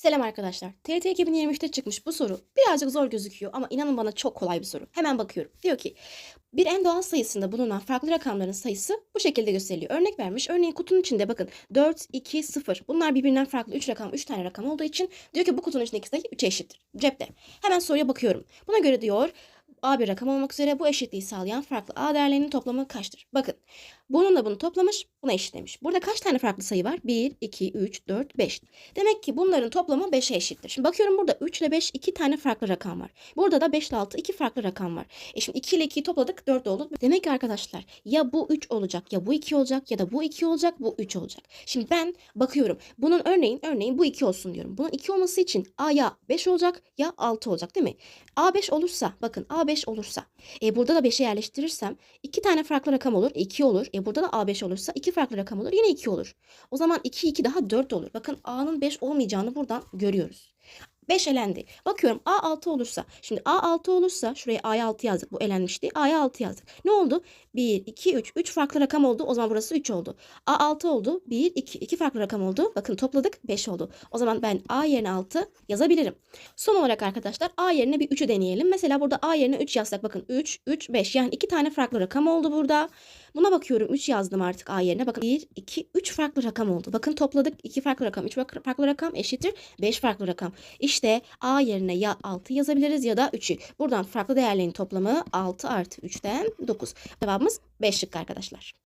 Selam arkadaşlar. TRT 2023'te çıkmış bu soru birazcık zor gözüküyor ama inanın bana çok kolay bir soru. Hemen bakıyorum. Diyor ki bir en doğal sayısında bulunan farklı rakamların sayısı bu şekilde gösteriliyor. Örnek vermiş. Örneğin kutunun içinde bakın 4, 2, 0. Bunlar birbirinden farklı 3 rakam, 3 tane rakam olduğu için diyor ki bu kutunun içindeki sayı 3'e eşittir. Cepte. Hemen soruya bakıyorum. Buna göre diyor A bir rakam olmak üzere bu eşitliği sağlayan farklı A değerlerinin toplamı kaçtır? Bakın bununla bunu toplamış buna eşitlemiş. Burada kaç tane farklı sayı var? 1, 2, 3, 4, 5. Demek ki bunların toplamı 5'e eşittir. Şimdi bakıyorum burada 3 ile 5 iki tane farklı rakam var. Burada da 5 ile 6 iki farklı rakam var. E şimdi 2 ile 2'yi topladık 4 oldu. Demek ki arkadaşlar ya bu 3 olacak ya bu 2 olacak ya da bu 2 olacak bu 3 olacak. Şimdi ben bakıyorum. Bunun örneğin örneğin bu 2 olsun diyorum. Bunun 2 olması için A ya 5 olacak ya 6 olacak değil mi? A 5 olursa bakın A 5 olursa e burada da 5'e yerleştirirsem iki tane farklı rakam olur. 2 olur. E burada da A5 olursa iki farklı rakam olur. Yine 2 olur. O zaman 2 2 daha 4 olur. Bakın A'nın 5 olmayacağını buradan görüyoruz. 5 elendi. Bakıyorum A 6 olursa. Şimdi A 6 olursa şuraya A'ya 6 yazdık. Bu elenmişti. A'ya 6 yazdık. Ne oldu? 1, 2, 3. 3 farklı rakam oldu. O zaman burası 3 oldu. A 6 oldu. 1, 2. 2 farklı rakam oldu. Bakın topladık 5 oldu. O zaman ben A yerine 6 yazabilirim. Son olarak arkadaşlar A yerine bir 3'ü deneyelim. Mesela burada A yerine 3 yazsak. Bakın 3, 3, 5. Yani 2 tane farklı rakam oldu burada. Buna bakıyorum 3 yazdım artık A yerine. Bakın 1, 2, 3 farklı rakam oldu. Bakın topladık 2 farklı rakam. 3 farklı rakam eşittir 5 farklı rakam. İşte A yerine ya 6 yazabiliriz ya da 3'ü. Buradan farklı değerlerin toplamı 6 artı 3'ten 9. Cevabımız 5 şıkkı arkadaşlar.